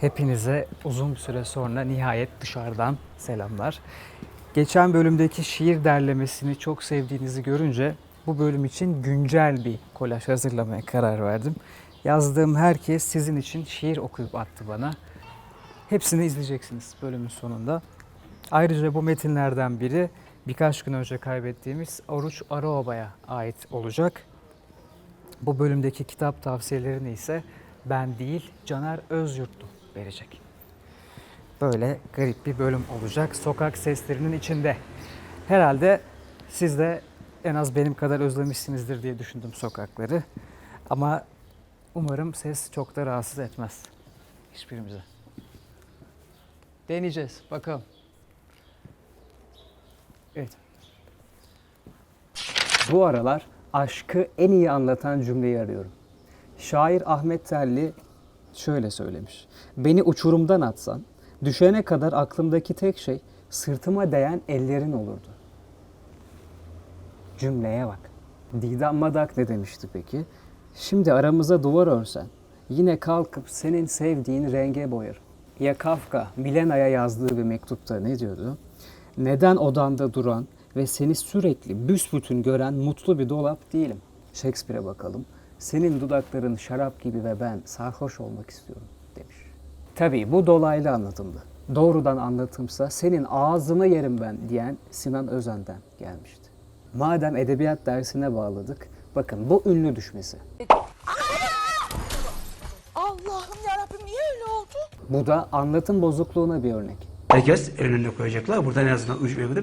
Hepinize uzun bir süre sonra nihayet dışarıdan selamlar. Geçen bölümdeki şiir derlemesini çok sevdiğinizi görünce bu bölüm için güncel bir kolaj hazırlamaya karar verdim. Yazdığım herkes sizin için şiir okuyup attı bana. Hepsini izleyeceksiniz bölümün sonunda. Ayrıca bu metinlerden biri birkaç gün önce kaybettiğimiz Oruç Araoba'ya ait olacak. Bu bölümdeki kitap tavsiyelerini ise ben değil Caner Özyurtlu verecek. Böyle garip bir bölüm olacak. Sokak seslerinin içinde. Herhalde siz de en az benim kadar özlemişsinizdir diye düşündüm sokakları. Ama umarım ses çok da rahatsız etmez hiçbirimize. Deneyeceğiz. Bakalım. Evet. Bu aralar aşkı en iyi anlatan cümleyi arıyorum. Şair Ahmet Telli şöyle söylemiş. Beni uçurumdan atsan, düşene kadar aklımdaki tek şey sırtıma değen ellerin olurdu. Cümleye bak. Didem Madak ne demişti peki? Şimdi aramıza duvar örsen, yine kalkıp senin sevdiğin renge boyarım. Ya Kafka, Milena'ya yazdığı bir mektupta ne diyordu? Neden odanda duran ve seni sürekli büsbütün gören mutlu bir dolap değilim. Shakespeare'e bakalım. Senin dudakların şarap gibi ve ben sarhoş olmak istiyorum demiş. Tabii bu dolaylı anlatımdı. Doğrudan anlatımsa senin ağzını yerim ben diyen Sinan Özen'den gelmişti. Madem edebiyat dersine bağladık, bakın bu ünlü düşmesi. Allah'ım yarabbim niye öyle oldu? Bu da anlatım bozukluğuna bir örnek. Herkes önüne koyacaklar. Buradan en azından üç ve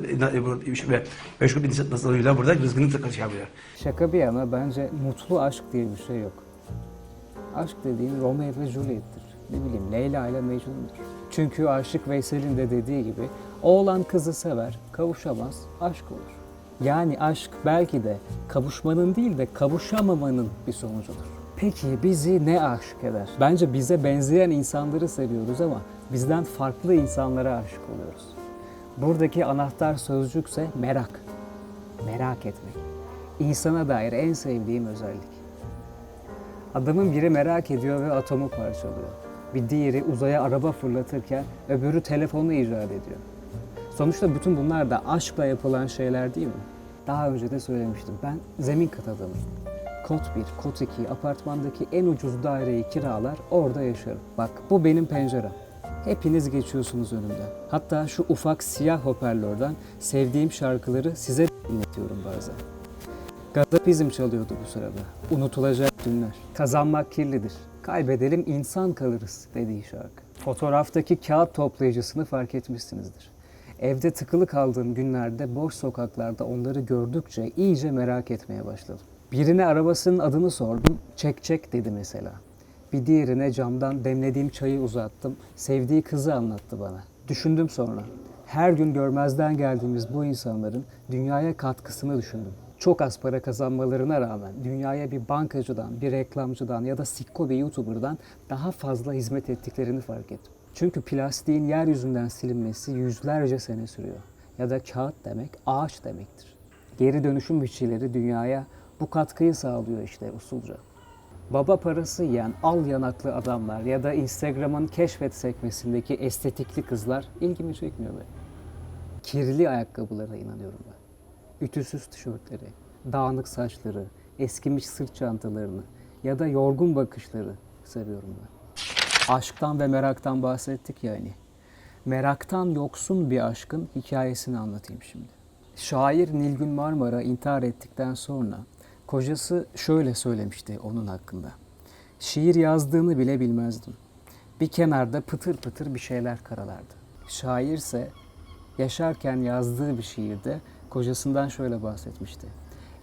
ve meşgul bir insan nasıl burada rızkını tıkışabilir. Şaka bir yana bence mutlu aşk diye bir şey yok. Aşk dediğin Romeo ve Juliet'tir. Ne bileyim Leyla ile Mecnun'dur. Çünkü Aşık Veysel'in de dediği gibi oğlan kızı sever, kavuşamaz, aşk olur. Yani aşk belki de kavuşmanın değil de kavuşamamanın bir sonucudur. Peki bizi ne aşık eder? Bence bize benzeyen insanları seviyoruz ama bizden farklı insanlara aşık oluyoruz. Buradaki anahtar sözcükse merak. Merak etmek. İnsana dair en sevdiğim özellik. Adamın biri merak ediyor ve atomu parçalıyor. Bir diğeri uzaya araba fırlatırken öbürü telefonu icat ediyor. Sonuçta bütün bunlar da aşkla yapılan şeyler değil mi? Daha önce de söylemiştim. Ben zemin kat adamıyım. Kod 1, kod 2, apartmandaki en ucuz daireyi kiralar, orada yaşarım. Bak bu benim pencerem. Hepiniz geçiyorsunuz önümden. Hatta şu ufak siyah hoparlörden sevdiğim şarkıları size dinletiyorum bazen. Gazapizm çalıyordu bu sırada. Unutulacak günler. Kazanmak kirlidir. Kaybedelim insan kalırız dediği şarkı. Fotoğraftaki kağıt toplayıcısını fark etmişsinizdir. Evde tıkılı kaldığım günlerde boş sokaklarda onları gördükçe iyice merak etmeye başladım. Birine arabasının adını sordum, çek çek dedi mesela. Bir diğerine camdan demlediğim çayı uzattım, sevdiği kızı anlattı bana. Düşündüm sonra. Her gün görmezden geldiğimiz bu insanların dünyaya katkısını düşündüm. Çok az para kazanmalarına rağmen dünyaya bir bankacıdan, bir reklamcıdan ya da sikko bir YouTuber'dan daha fazla hizmet ettiklerini fark ettim. Çünkü plastiğin yeryüzünden silinmesi yüzlerce sene sürüyor. Ya da kağıt demek ağaç demektir. Geri dönüşüm biçileri dünyaya bu katkıyı sağlıyor işte usulca. Baba parası yiyen al yanaklı adamlar ya da Instagram'ın keşfet sekmesindeki estetikli kızlar ilgimi çekmiyor be. Kirli ayakkabılara inanıyorum ben. Ütüsüz tişörtleri, dağınık saçları, eskimiş sırt çantalarını ya da yorgun bakışları seviyorum ben. Aşktan ve meraktan bahsettik yani. Meraktan yoksun bir aşkın hikayesini anlatayım şimdi. Şair Nilgün Marmara intihar ettikten sonra kocası şöyle söylemişti onun hakkında. Şiir yazdığını bile bilmezdim. Bir kenarda pıtır pıtır bir şeyler karalardı. Şairse yaşarken yazdığı bir şiirde kocasından şöyle bahsetmişti.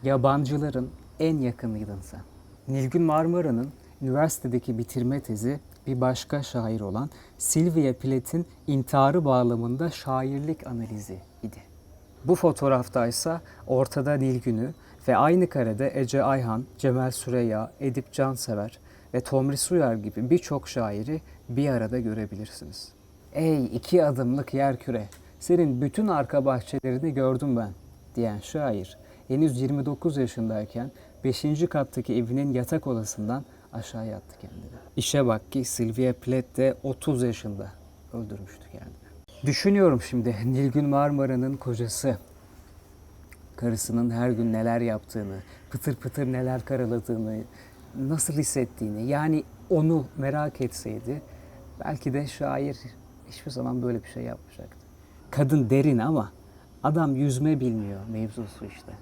Yabancıların en yakınıydın sen. Nilgün Marmara'nın üniversitedeki bitirme tezi bir başka şair olan Sylvia Plath'in intiharı bağlamında şairlik analizi idi. Bu fotoğraftaysa ortada Nilgün'ü ve aynı karede Ece Ayhan, Cemal Süreyya, Edip Cansever ve Tomris Uyar gibi birçok şairi bir arada görebilirsiniz. Ey iki adımlık yer küre, senin bütün arka bahçelerini gördüm ben diyen şair henüz 29 yaşındayken 5. kattaki evinin yatak odasından aşağıya attı kendini. İşe bak ki Sylvia Plath de 30 yaşında öldürmüştü kendini. Düşünüyorum şimdi Nilgün Marmara'nın kocası karısının her gün neler yaptığını, pıtır pıtır neler karaladığını, nasıl hissettiğini yani onu merak etseydi belki de şair hiçbir zaman böyle bir şey yapmayacaktı. Kadın derin ama adam yüzme bilmiyor mevzusu işte.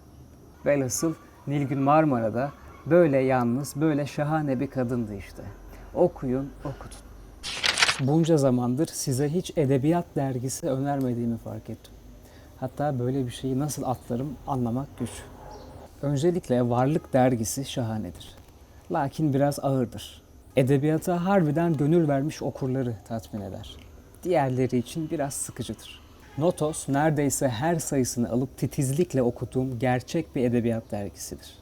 Velhasıl Nilgün Marmara'da böyle yalnız, böyle şahane bir kadındı işte. Okuyun, okutun. Bunca zamandır size hiç edebiyat dergisi önermediğimi fark ettim. Hatta böyle bir şeyi nasıl atlarım anlamak güç. Öncelikle Varlık dergisi şahanedir. Lakin biraz ağırdır. Edebiyata harbiden gönül vermiş okurları tatmin eder. Diğerleri için biraz sıkıcıdır. Notos neredeyse her sayısını alıp titizlikle okuduğum gerçek bir edebiyat dergisidir.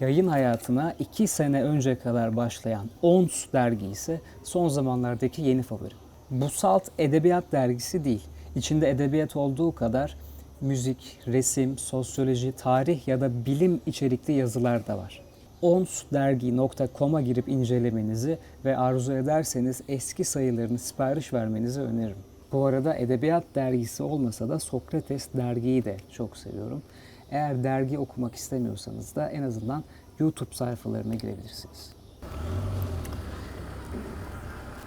Yayın hayatına iki sene önce kadar başlayan Ons dergi ise son zamanlardaki yeni favorim. Bu salt edebiyat dergisi değil. İçinde edebiyat olduğu kadar müzik, resim, sosyoloji, tarih ya da bilim içerikli yazılar da var. onsdergi.com'a girip incelemenizi ve arzu ederseniz eski sayılarını sipariş vermenizi öneririm. Bu arada edebiyat dergisi olmasa da Sokrates dergiyi de çok seviyorum. Eğer dergi okumak istemiyorsanız da en azından YouTube sayfalarına girebilirsiniz.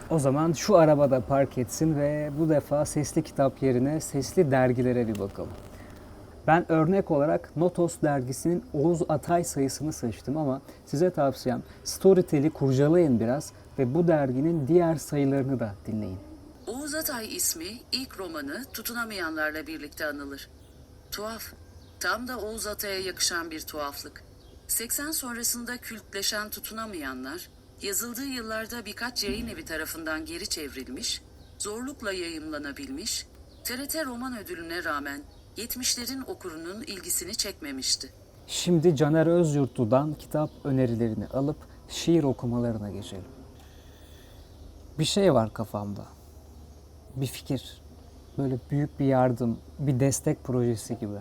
O zaman şu arabada park etsin ve bu defa sesli kitap yerine sesli dergilere bir bakalım. Ben örnek olarak Notos dergisinin Oğuz Atay sayısını seçtim ama size tavsiyem Storytel'i kurcalayın biraz ve bu derginin diğer sayılarını da dinleyin. Oğuz Atay ismi ilk romanı tutunamayanlarla birlikte anılır. Tuhaf. Tam da Oğuz Atay'a yakışan bir tuhaflık. 80 sonrasında kültleşen tutunamayanlar, yazıldığı yıllarda birkaç yayın evi tarafından geri çevrilmiş, zorlukla yayımlanabilmiş, TRT Roman Ödülü'ne rağmen 70'lerin okurunun ilgisini çekmemişti. Şimdi Caner Özyurtlu'dan kitap önerilerini alıp şiir okumalarına geçelim. Bir şey var kafamda. Bir fikir. Böyle büyük bir yardım, bir destek projesi gibi.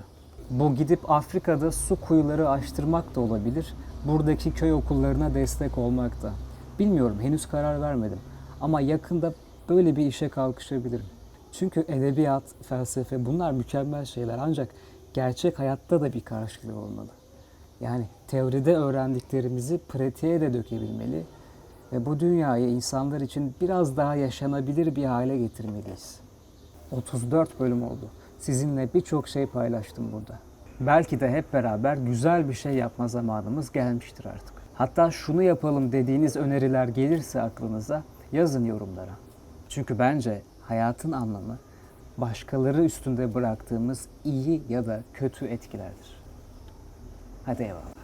Bu gidip Afrika'da su kuyuları açtırmak da olabilir. Buradaki köy okullarına destek olmak da. Bilmiyorum henüz karar vermedim. Ama yakında böyle bir işe kalkışabilirim. Çünkü edebiyat, felsefe bunlar mükemmel şeyler ancak gerçek hayatta da bir karşılığı olmalı. Yani teoride öğrendiklerimizi pratiğe de dökebilmeli ve bu dünyayı insanlar için biraz daha yaşanabilir bir hale getirmeliyiz. 34 bölüm oldu. Sizinle birçok şey paylaştım burada. Belki de hep beraber güzel bir şey yapma zamanımız gelmiştir artık. Hatta şunu yapalım dediğiniz öneriler gelirse aklınıza yazın yorumlara. Çünkü bence hayatın anlamı başkaları üstünde bıraktığımız iyi ya da kötü etkilerdir. Hadi eyvallah.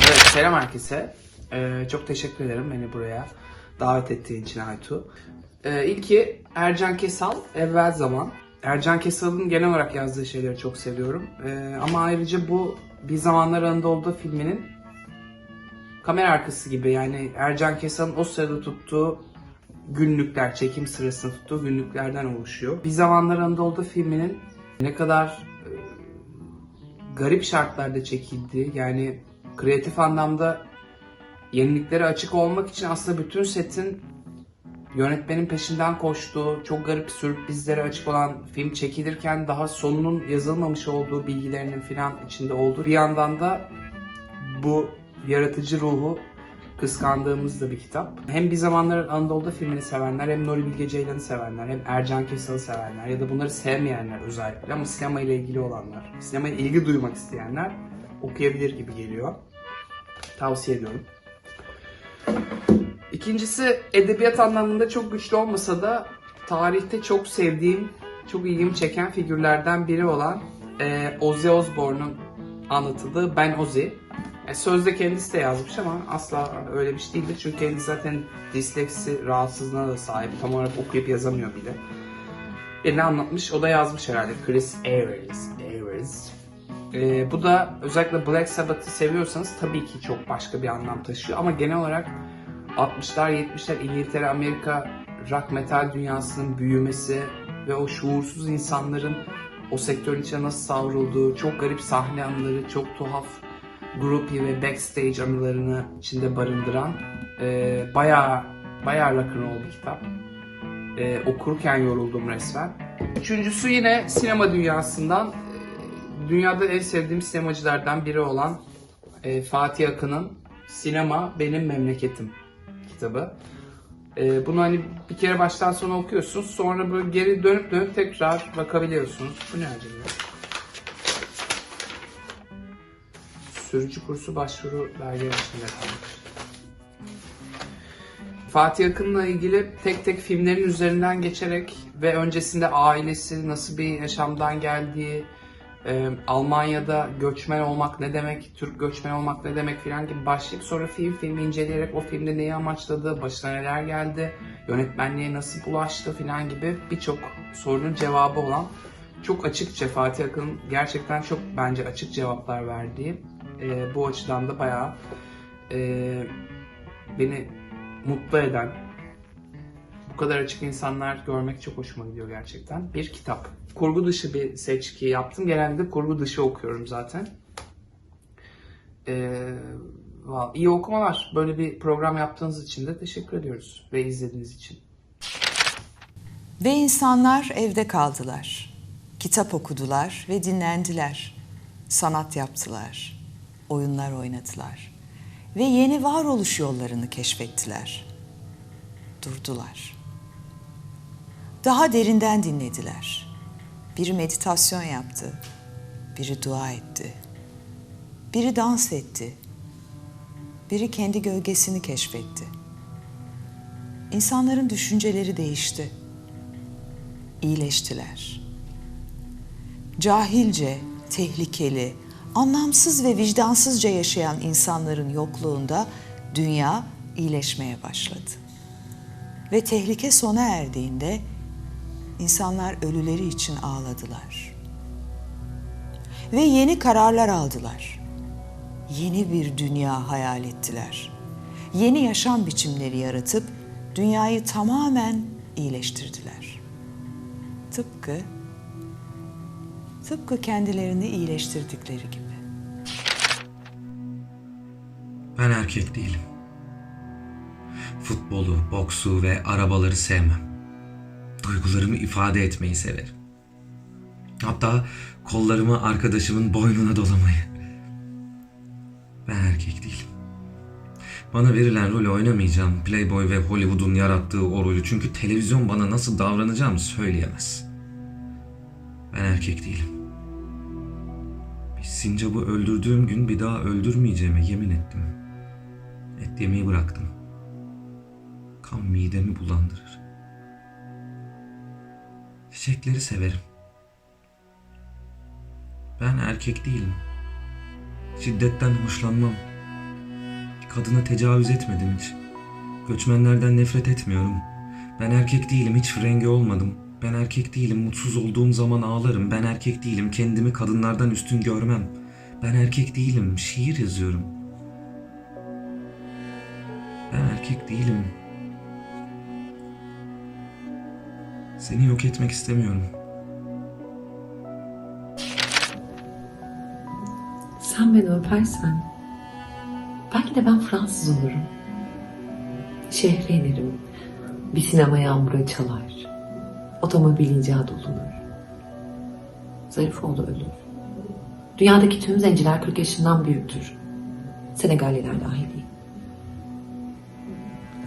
Evet, selam herkese. Ee, çok teşekkür ederim beni buraya davet ettiğin için Aytu. Ee, ilki Ercan Kesal, Evvel Zaman. Ercan Kesal'ın genel olarak yazdığı şeyleri çok seviyorum. Ee, ama ayrıca bu Bir Zamanlar Anadolu'da filminin kamera arkası gibi yani Ercan Kesal'ın o sırada tuttuğu günlükler, çekim sırasında tuttuğu günlüklerden oluşuyor. Bir Zamanlar Anadolu'da filminin ne kadar e, garip şartlarda çekildiği yani kreatif anlamda yeniliklere açık olmak için aslında bütün setin yönetmenin peşinden koştuğu, çok garip sürprizlere açık olan film çekilirken daha sonunun yazılmamış olduğu bilgilerinin filan içinde olduğu bir yandan da bu yaratıcı ruhu kıskandığımız da bir kitap. Hem bir zamanlar Anadolu'da filmini sevenler, hem Nuri Bilge Ceylan'ı sevenler, hem Ercan Kesal'ı sevenler ya da bunları sevmeyenler özellikle ama sinema ile ilgili olanlar, sinemaya ilgi duymak isteyenler okuyabilir gibi geliyor. Tavsiye ediyorum. İkincisi edebiyat anlamında çok güçlü olmasa da tarihte çok sevdiğim, çok ilgimi çeken figürlerden biri olan e, Ozzy Osbourne'un anlatıldığı Ben Ozzy. E, sözde kendisi de yazmış ama asla öyle bir şey değildir. Çünkü kendisi zaten disleksi rahatsızlığına da sahip. Tam olarak okuyup yazamıyor bile. Birini anlatmış, o da yazmış herhalde. Chris Ayres. Ayres. Ee, bu da özellikle Black Sabbath'ı seviyorsanız tabii ki çok başka bir anlam taşıyor. Ama genel olarak 60'lar 70'ler İngiltere, Amerika rock metal dünyasının büyümesi, ve o şuursuz insanların o sektörün içine nasıl savrulduğu, çok garip sahne anıları, çok tuhaf groupie ve backstage anılarını içinde barındıran e, bayağı bayağı rock'n'roll bir kitap. E, okurken yoruldum resmen. Üçüncüsü yine sinema dünyasından e, dünyada en sevdiğim sinemacılardan biri olan e, Fatih Akın'ın Sinema Benim Memleketim kitabı. E, bunu hani bir kere baştan sona okuyorsunuz. Sonra böyle geri dönüp dönüp tekrar bakabiliyorsunuz. Bu ne acaba? Sürücü kursu başvuru belgeleri kalmış. Fatih Akın'la ilgili tek tek filmlerin üzerinden geçerek ve öncesinde ailesi nasıl bir yaşamdan geldiği, e, Almanya'da göçmen olmak ne demek, Türk göçmen olmak ne demek filan gibi başlayıp sonra film film inceleyerek o filmde neyi amaçladı, başına neler geldi, yönetmenliğe nasıl bulaştı filan gibi birçok sorunun cevabı olan çok açıkça Fatih Akın'ın gerçekten çok bence açık cevaplar verdiği e, bu açıdan da bayağı e, beni mutlu eden bu kadar açık insanlar görmek çok hoşuma gidiyor gerçekten. Bir kitap. Kurgu dışı bir seçki yaptım. Genelde kurgu dışı okuyorum zaten. Ee, iyi okumalar. Böyle bir program yaptığınız için de teşekkür ediyoruz ve izlediğiniz için. Ve insanlar evde kaldılar. Kitap okudular ve dinlendiler. Sanat yaptılar. Oyunlar oynadılar. Ve yeni varoluş yollarını keşfettiler. Durdular. Daha derinden dinlediler. Biri meditasyon yaptı. Biri dua etti. Biri dans etti. Biri kendi gölgesini keşfetti. İnsanların düşünceleri değişti iyileştiler. Cahilce, tehlikeli, anlamsız ve vicdansızca yaşayan insanların yokluğunda dünya iyileşmeye başladı. Ve tehlike sona erdiğinde insanlar ölüleri için ağladılar. Ve yeni kararlar aldılar. Yeni bir dünya hayal ettiler. Yeni yaşam biçimleri yaratıp dünyayı tamamen iyileştirdiler. Tıpkı tıpkı kendilerini iyileştirdikleri gibi. Ben erkek değilim. Futbolu, boksu ve arabaları sevmem. Duygularımı ifade etmeyi severim. Hatta kollarımı arkadaşımın boynuna dolamayı. Ben erkek değilim. Bana verilen rolü oynamayacağım. Playboy ve Hollywood'un yarattığı o rolü çünkü televizyon bana nasıl davranacağımı söyleyemez. Ben erkek değilim. Bir sincabı öldürdüğüm gün bir daha öldürmeyeceğime yemin ettim. Et yemeyi bıraktım. Kan midemi bulandırır. Çiçekleri severim. Ben erkek değilim. Şiddetten hoşlanmam. Kadına tecavüz etmedim hiç. Göçmenlerden nefret etmiyorum. Ben erkek değilim, hiç frengi olmadım. Ben erkek değilim, mutsuz olduğum zaman ağlarım. Ben erkek değilim, kendimi kadınlardan üstün görmem. Ben erkek değilim, şiir yazıyorum. Ben erkek değilim. Seni yok etmek istemiyorum. Sen beni öpersen belki de ben Fransız olurum. Şehre inerim. Bir sinema yağmura çalar. Otomobil icat olunur. Zarifoğlu ölür. Dünyadaki tüm zenciler 40 yaşından büyüktür. Senegalliler dahil değil.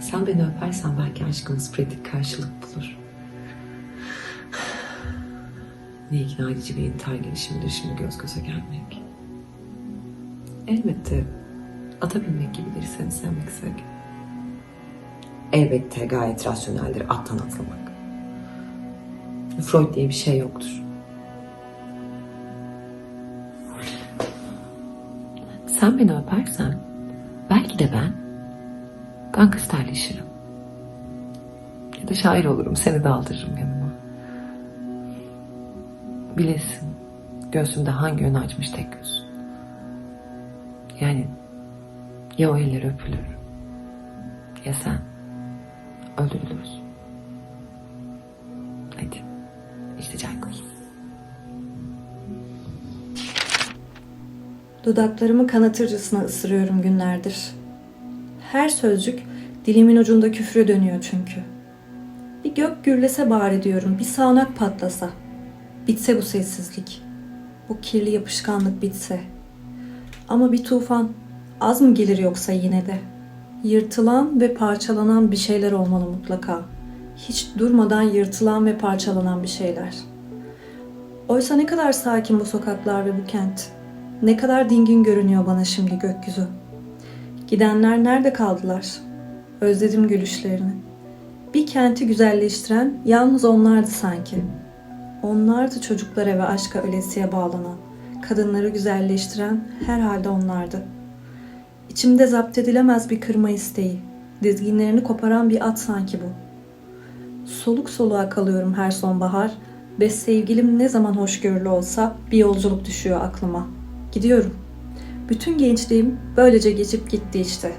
Sen beni öpersen belki aşkımız pratik karşılık bulur. Ne ikna edici bir intihar girişimidir şimdi göz göze gelmek. Elbette ata binmek gibidir seni sevmek sevgi. Elbette gayet rasyoneldir attan atlamak. Freud diye bir şey yoktur. Sen beni öpersen belki de ben gangsterleşirim. Ya da şair olurum seni de aldırırım yanıma. Bilesin göğsümde hangi yön açmış tek göz. Yani ya o eller öpülür ya sen öldürülürsün. Hadi İşte Caykoy. Dudaklarımı kanatırcasına ısırıyorum günlerdir. Her sözcük dilimin ucunda küfre dönüyor çünkü. Bir gök gürlese bari diyorum, bir sağanak patlasa. Bitse bu sessizlik. Bu kirli yapışkanlık bitse. Ama bir tufan az mı gelir yoksa yine de? Yırtılan ve parçalanan bir şeyler olmalı mutlaka. Hiç durmadan yırtılan ve parçalanan bir şeyler. Oysa ne kadar sakin bu sokaklar ve bu kent. Ne kadar dingin görünüyor bana şimdi gökyüzü. Gidenler nerede kaldılar? Özledim gülüşlerini. Bir kenti güzelleştiren yalnız onlardı sanki. Onlardı çocuklara ve aşka ölesiye bağlanan. Kadınları güzelleştiren herhalde onlardı. İçimde zapt edilemez bir kırma isteği. Dizginlerini koparan bir at sanki bu. Soluk soluğa kalıyorum her sonbahar ve sevgilim ne zaman hoşgörülü olsa bir yolculuk düşüyor aklıma. Gidiyorum. Bütün gençliğim böylece geçip gitti işte.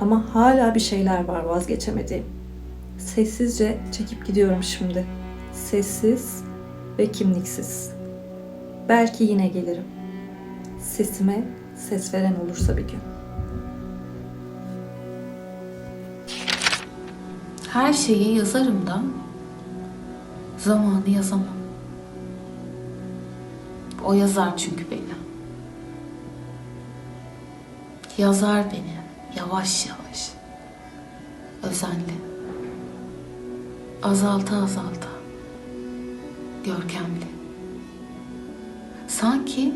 Ama hala bir şeyler var vazgeçemediğim. Sessizce çekip gidiyorum şimdi. Sessiz ve kimliksiz. Belki yine gelirim. Sesime ses veren olursa bir gün. Her şeyi yazarım da zamanı yazamam. O yazar çünkü beni. Yazar beni yavaş yavaş. Özenli. Azalta azalta. Görkemli. Sanki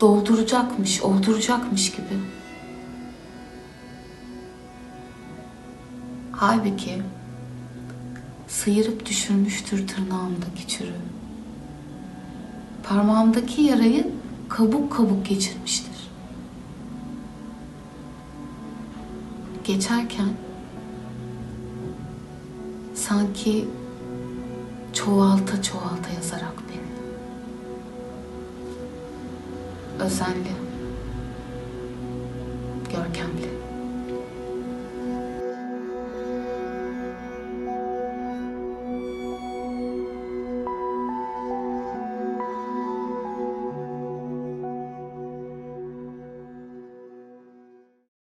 dolduracakmış, olduracakmış gibi. Halbuki sıyırıp düşürmüştür tırnağımdaki çürüğü. Parmağımdaki yarayı kabuk kabuk geçirmiştir. Geçerken sanki çoğalta çoğalta yazarak beni. Özenli, görkemli.